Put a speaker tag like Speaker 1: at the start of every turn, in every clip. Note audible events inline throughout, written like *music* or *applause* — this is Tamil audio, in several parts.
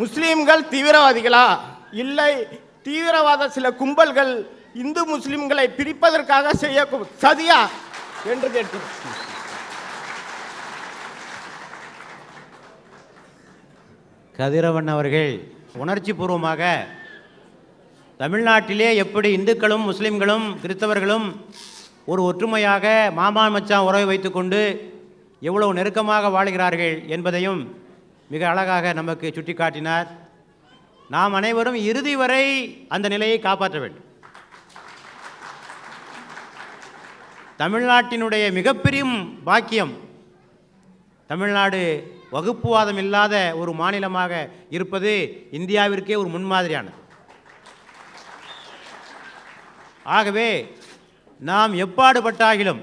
Speaker 1: முஸ்லீம்கள் தீவிரவாதிகளா? இல்லை. தீவிரவாத சில கும்பல்கள் இந்து முஸ்லிம்களை பிரிப்பதற்காக செய்ய சதியா? என்று கேட்டு
Speaker 2: கதிரவன் அவர்கள் உணர்ச்சி பூர்வமாக தமிழ்நாட்டிலே எப்படி இந்துக்களும் முஸ்லிம்களும் கிறிஸ்தவர்களும் ஒரு ஒற்றுமையாக மாமா மச்சான் உறவை வைத்துக்கொண்டு எவ்வளவு நெருக்கமாக வாழ்கிறார்கள் என்பதையும் மிக அழகாக நமக்கு சுட்டிக்காட்டினார் நாம் அனைவரும் இறுதி வரை அந்த நிலையை காப்பாற்ற வேண்டும். தமிழ்நாட்டினுடைய மிகப்பெரிய பாக்கியம் தமிழ்நாடு வகுப்புவாதம் இல்லாத ஒரு மாநிலமாக இருப்பது இந்தியாவிற்கே ஒரு முன்மாதிரியானது. ஆகவே நாம் எப்பாடுபட்டாகிலும்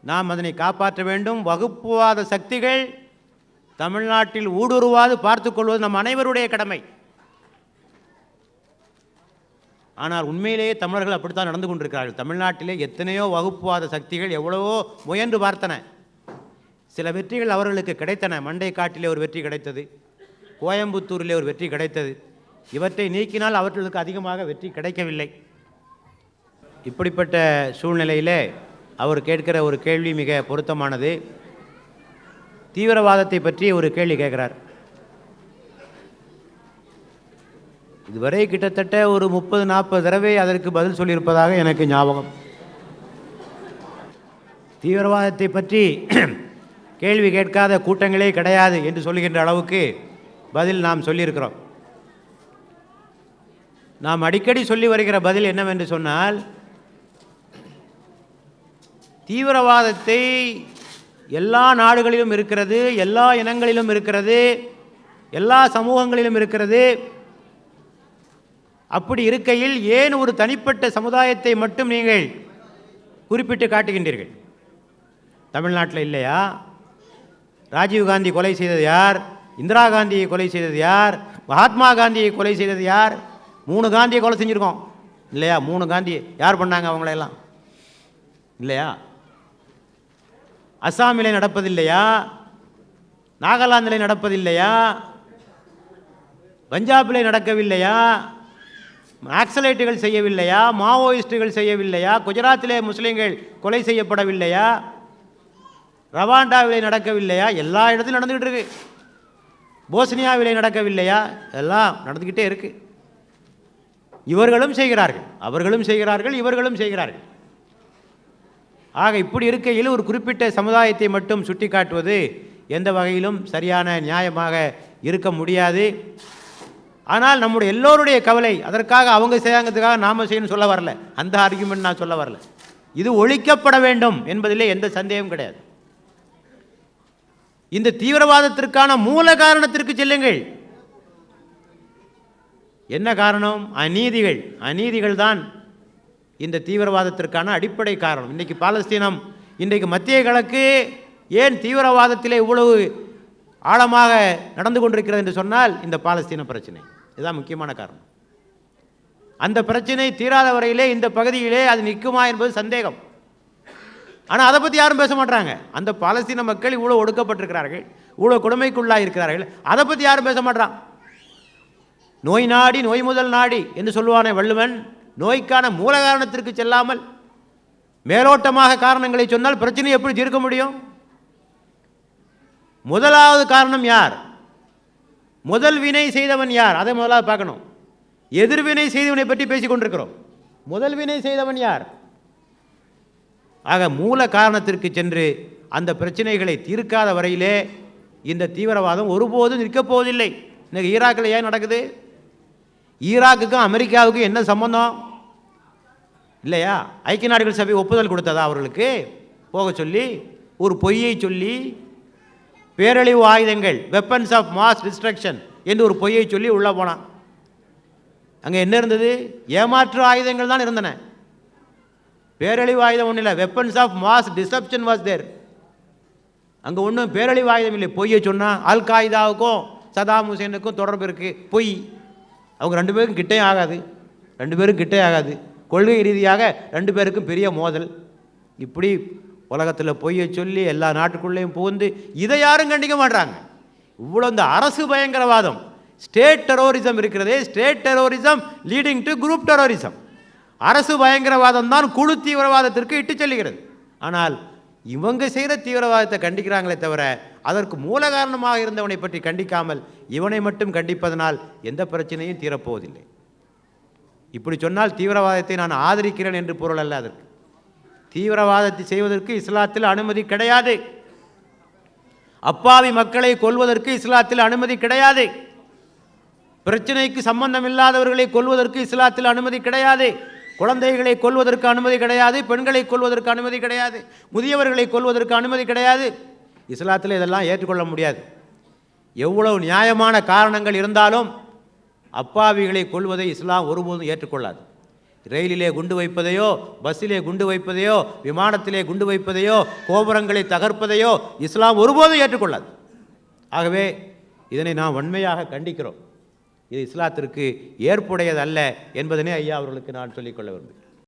Speaker 2: நாம் அதனை காப்பாற்ற வேண்டும். வகுப்புவாத சக்திகள் தமிழ்நாட்டில் ஊடுருவாது பார்த்துக்கொள்வது நம் அனைவருடைய கடமை. ஆனால் உண்மையிலேயே தமிழர்கள் அப்படித்தான் நடந்து கொண்டிருக்கிறார்கள். தமிழ்நாட்டிலே எத்தனையோ வகுப்புவாத சக்திகள் எவ்வளவோ முயன்று பார்த்தன. சில வெற்றிகள் அவர்களுக்கு கிடைத்தன. மண்டை காட்டிலே ஒரு வெற்றி கிடைத்தது. கோயம்புத்தூரிலே ஒரு வெற்றி கிடைத்தது. இவற்றை நீக்கினால் அவர்களுக்கு அதிகமாக வெற்றி கிடைக்கவில்லை. இப்படிப்பட்ட சூழ்நிலையிலே அவர் கேட்கிற ஒரு கேள்வி மிக பொருத்தமானது. தீவிரவாதத்தை பற்றி ஒரு கேள்வி கேட்குறார். இதுவரை கிட்டத்தட்ட ஒரு முப்பது நாற்பது தடவை அதற்கு பதில் சொல்லியிருப்பதாக எனக்கு ஞாபகம். தீவிரவாதத்தை பற்றி *clears throat* கேள்வி கேட்காத கூட்டங்களே கிடையாது என்று சொல்லுகின்ற அளவுக்கு பதில் நாம் சொல்லியிருக்கிறோம். நாம் அடிக்கடி சொல்லி வருகிற பதில் என்னவென்று சொன்னால் தீவிரவாதத்தை எல்லா நாடுகளிலும் இருக்கிறது எல்லா இனங்களிலும் இருக்கிறது எல்லா சமூகங்களிலும் இருக்கிறது. அப்படி இருக்கையில் ஏன் ஒரு தனிப்பட்ட சமுதாயத்தை மட்டும் நீங்கள் குறிப்பிட்டு காட்டுகின்றீர்கள்? தமிழ்நாட்டில் இல்லையா? ராஜீவ்காந்தி கொலை செய்தது யார்? இந்திரா காந்தியை கொலை செய்தது யார்? மகாத்மா காந்தியை கொலை செய்தது யார்? மூணு காந்தியை கொலை செஞ்சுருக்கோம். இல்லையா? மூணு காந்தி யார் பண்ணாங்க அவங்களையெல்லாம் இல்லையா? அசாமிலே நடப்பதில்லையா? நாகாலாந்திலே நடப்பதில்லையா? பஞ்சாபிலே நடக்கவில்லையா? ஆக்சலேட்டுகள் செய்யவில்லையா? மாவோயிஸ்டுகள் செய்யவில்லையா? குஜராத்திலே முஸ்லீம்கள் கொலை செய்யப்படவில்லையா? ரவாண்டாவிலே நடக்கவில்லையா? எல்லா இடத்துலையும் நடந்துக்கிட்டு இருக்கு. போஸ்னியாவிலே நடக்கவில்லையா? எல்லாம் நடந்துக்கிட்டே இருக்கு. இவர்களும் செய்கிறார்கள். அவர்களும் செய்கிறார்கள் இவர்களும் செய்கிறார்கள். ஆக இப்படி இருக்கையில் ஒரு குறிப்பிட்ட சமுதாயத்தை மட்டும் சுட்டிக்காட்டுவது எந்த வகையிலும் சரியான நியாயமாக இருக்க முடியாது. ஆனால் நம்முடைய எல்லோருடைய கவலை அதற்காக அவங்க செய்யாங்கிறதுக்காக நாம செய்யணும்னு சொல்ல வரல. அந்த ஆர்குமெண்ட் நான் சொல்ல வரல. இது ஒழிக்கப்பட வேண்டும் என்பதிலே எந்த சந்தேகம் கிடையாது. இந்த தீவிரவாதத்திற்கான மூல காரணத்திற்கு செல்லுங்கள். என்ன காரணம்? அநீதிகள். அநீதிகள் தான் இந்த தீவிரவாதத்திற்கான அடிப்படை காரணம். இன்றைக்கு பாலஸ்தீனம் இன்றைக்கு மத்திய கிழக்கு ஏன் தீவிரவாதத்திலே இவ்வளவு ஆழமாக நடந்து கொண்டிருக்கிறது என்று சொன்னால் இந்த பாலஸ்தீன பிரச்சனை. இதுதான் முக்கியமான காரணம். அந்த பிரச்சனை தீராத வரையிலே இந்த பகுதியிலே அது நிற்குமா என்பது சந்தேகம். ஆனால் அதை பற்றி யாரும் பேச மாட்டாங்க அந்த பாலஸ்தீன மக்கள் இவ்வளோ ஒடுக்கப்பட்டிருக்கிறார்கள் இவ்வளோ கொடுமைக்குள்ளாக இருக்கிறார்கள் அதை பற்றி யாரும் பேச மாட்டான் நோய் நாடி நோய் முதல் நாடி என்று சொல்லுவானே வள்ளுவன். நோய்க்கான மூல காரணத்திற்கு செல்லாமல் மேலோட்டமாக காரணங்களை சொன்னால் பிரச்சனை எப்படி தீர்க்க முடியும்? முதலாவது காரணம் யார்? முதல் வினை செய்தவன் யார்? அதை முதலாவது பார்க்கணும். எதிர்வினை செய்தவனை பற்றி பேசிக் கொண்டிருக்கிறோம். முதல் வினை செய்தவன் யார்? ஆக மூல காரணத்திற்கு சென்று அந்த பிரச்சனைகளை தீர்க்காத வரையிலே இந்த தீவிரவாதம் ஒருபோதும் நிற்கப் போவதில்லை. இன்னைக்கு ஈராக்கில் ஏன் நடக்குது? ஈராக்குக்கும் அமெரிக்காவுக்கும் என்ன சம்பந்தம்? இல்லையா? ஐக்கிய நாடுகள் சபை ஒப்புதல் கொடுத்ததா அவர்களுக்கு? போக சொல்லி ஒரு பொய்யை சொல்லி பேரழிவு ஆயுதங்கள் வெப்பன்ஸ் ஆஃப் மாஸ் டிஸ்ட்ரக்ஷன் என்று ஒரு பொய்யை சொல்லி உள்ளே போனான். அங்கே என்ன இருந்தது? ஏமாற்று ஆயுதங்கள் தான் இருந்தன. பேரழிவு ஆயுதம் ஒன்றும் இல்லை. Weapons of mass deception was there அங்கே ஒன்றும் பேரழிவு ஆயுதம் இல்லை. பொய்யை சொன்னால் அல் காய்தாவுக்கும் சதாம் ஹுசேனுக்கும் தொடர்பு இருக்குது பொய். அவங்க ரெண்டு பேருக்கும் கிட்டே ஆகாது. ரெண்டு பேரும் கிட்டே ஆகாது. கொள்கை ரீதியாக ரெண்டு பேருக்கும் பெரிய மோதல். இப்படி உலகத்தில் பொய்யை சொல்லி எல்லா நாட்டுக்குள்ளேயும் புகுந்து இதை யாரும் கண்டிக்க மாட்டாங்க இவ்வளோ இந்த அரசு பயங்கரவாதம். ஸ்டேட் டெரோரிசம் இருக்கிறதே state terrorism leading to group terrorism. அரசு பயங்கரவாதம் தான் குழு தீவிரவாதத்திற்கு இட்டு செல்கிறது ஆனால் இவங்க செய்கிற தீவிரவாதத்தை கண்டிக்கிறாங்களே தவிர அதற்கு மூல காரணமாக இருந்தவனை பற்றி கண்டிக்காமல் இவனை மட்டும் கண்டிப்பதனால் எந்த பிரச்சனையும் தீரப்போவதில்லை. இப்படி சொன்னால் தீவிரவாதத்தை நான் ஆதரிக்கிறேன் என்று பொருள் அல்ல அதற்கு. தீவிரவாதத்தை செய்வதற்கு இஸ்லாத்தில் அனுமதி கிடையாது. அப்பாவி மக்களை கொல்வதற்கு இஸ்லாத்தில் அனுமதி கிடையாது. பிரச்சனைக்கு சம்பந்தமில்லாதவர்களை கொல்வதற்கு இஸ்லாத்தில் அனுமதி கிடையாது. குழந்தைகளை கொல்வதற்கு அனுமதி கிடையாது பெண்களை கொல்வதற்கு அனுமதி கிடையாது முதியவர்களை கொல்வதற்கு அனுமதி கிடையாது. இஸ்லாத்தில் இதெல்லாம் ஏற்றுக்கொள்ள முடியாது. எவ்வளவு நியாயமான காரணங்கள் இருந்தாலும் அப்பாவிகளை கொல்வதை இஸ்லாம் ஒருபோதும் ஏற்றுக்கொள்ளாது. ரயிலிலே குண்டு வைப்பதையோ பஸ்ஸிலே குண்டு வைப்பதையோ விமானத்திலே குண்டு வைப்பதையோ கோபுரங்களை தகர்ப்பதையோ இஸ்லாம் ஒருபோதும் ஏற்றுக்கொள்ளாது. ஆகவே இதனை நாம் வன்மையாக கண்டிக்கிறோம். இது இஸ்லாத்திற்கு ஏற்புடையதல்ல என்பதனை ஐயா அவர்களுக்கு நான் சொல்லிக்கொள்ள விரும்புகிறேன்.